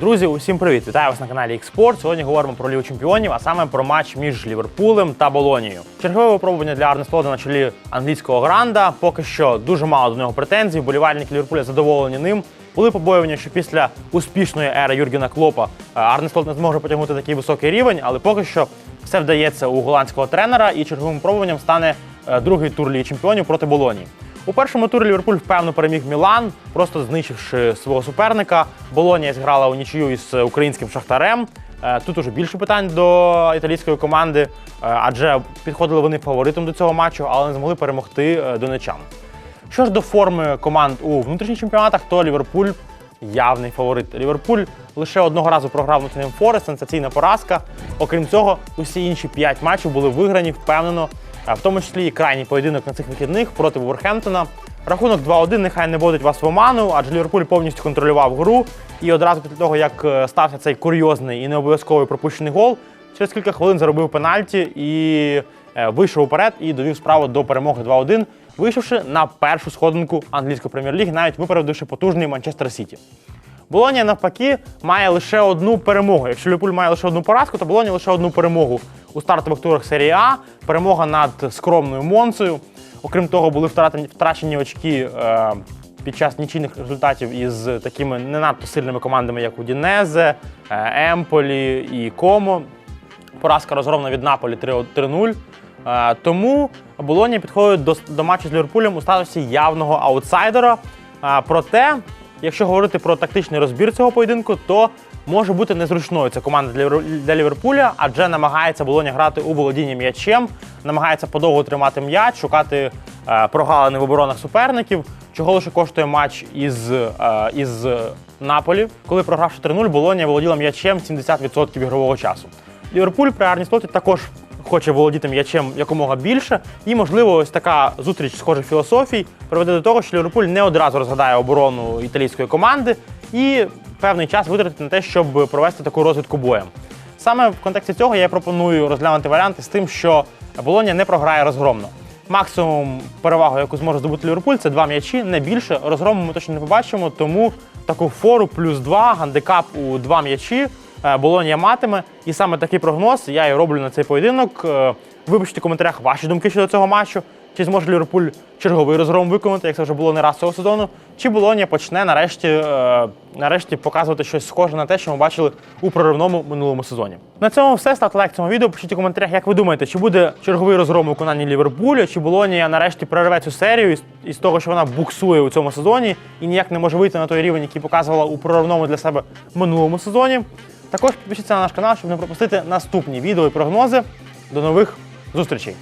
Друзі, усім привіт! Вітаю вас на каналі Xport. Сьогодні говоримо про Лігу чемпіонів, а саме про матч між Ліверпулем та Болонією. Чергове випробування для Арне Слота на чолі англійського гранда. Поки що дуже мало до нього претензій. Болівальники Ліверпуля задоволені ним. Були побоювання, що після успішної ери Юргена Клопа е, Арне Слот не зможе потягнути такий високий рівень, але поки що все вдається у голландського тренера, і черговим випробуванням стане е, другий тур Ліги чемпіонів проти Болонії. У першому турі Ліверпуль впевнено переміг Мілан, просто знищивши свого суперника. Болонія зіграла у нічию із українським шахтарем. Е, Тут уже більше питань до італійської команди, е, адже підходили вони фаворитом до цього матчу, але не змогли перемогти е, донечан. Що ж до форми команд у внутрішніх чемпіонатах, то Ліверпуль явний фаворит. Ліверпуль лише одного разу програв Ноттінгем Форест, сенсаційна поразка. Окрім цього, усі інші п'ять матчів були виграні впевнено, в тому числі і крайній поєдинок на цих вихідних проти Вулверхемптона. Рахунок 2-1 нехай не вводить вас в оману, адже Ліверпуль повністю контролював гру. І одразу після того, як е, стався цей курйозний і необов'язковий пропущений гол, через кілька хвилин заробив пенальті і е, вийшов уперед і довів справу до перемоги 2-1, вийшовши на першу сходинку англійської прем'єр-ліги, навіть випередивши потужний Манчестер Сіті. Болонія навпаки має лише одну перемогу. Якщо Ліверпуль має лише одну поразку, то Болонія лише одну перемогу у стартових турах серії А. Перемога над скромною Монцею. Окрім того, були втрачені очки е, під час нічийних результатів із такими не надто сильними командами, як Удінезе, е, Емполі і Комо. Поразка розгромна від Наполі 3 3-0. Е, Тому Болонія підходить до, до матчу з Ліверпулем у статусі явного аутсайдера. Е, Проте, якщо говорити про тактичний розбір цього поєдинку, то може бути незручною. Ця команда для Ліверпуля, адже намагається Болоня грати у володіння м'ячем, намагається подовго тримати м'яч, шукати е, прогалини в оборонах суперників, чого лише коштує матч із, е, із Наполі, коли програвши 3-0, Болонія володіла м'ячем 70% ігрового часу. Ліверпуль при Арні також хоче володіти м'ячем якомога більше. І, можливо, ось така зустріч схожих філософій приведе до того, що Ліверпуль не одразу розгадає оборону італійської команди і певний час витратить на те, щоб провести таку розвідку боєм. Саме в контексті цього я пропоную розглянути варіанти з тим, що Болонія не програє розгромно. Максимум перевагу, яку зможе здобути Ліверпуль, це два м'ячі, не більше. Розгрому ми точно не побачимо, тому таку фору плюс два, гандикап у два м'ячі Болонія матиме. І саме такий прогноз я і роблю на цей поєдинок. Е, Випишіть у коментарях ваші думки щодо цього матчу. Чи зможе Ліверпуль черговий розгром виконати, як це вже було не раз цього сезону? Чи Болонія почне нарешті, е, нарешті показувати щось схоже на те, що ми бачили у проривному минулому сезоні? На цьому все. Ставте лайк цьому відео. Пишіть у коментарях, як ви думаєте, чи буде черговий розгром у виконанні Ліверпуля, чи Болонія нарешті прорве цю серію із, із того, що вона буксує у цьому сезоні і ніяк не може вийти на той рівень, який показувала у проривному для себе минулому сезоні. Також підпишіться на наш канал, щоб не пропустити наступні відео і прогнози. До нових зустрічей!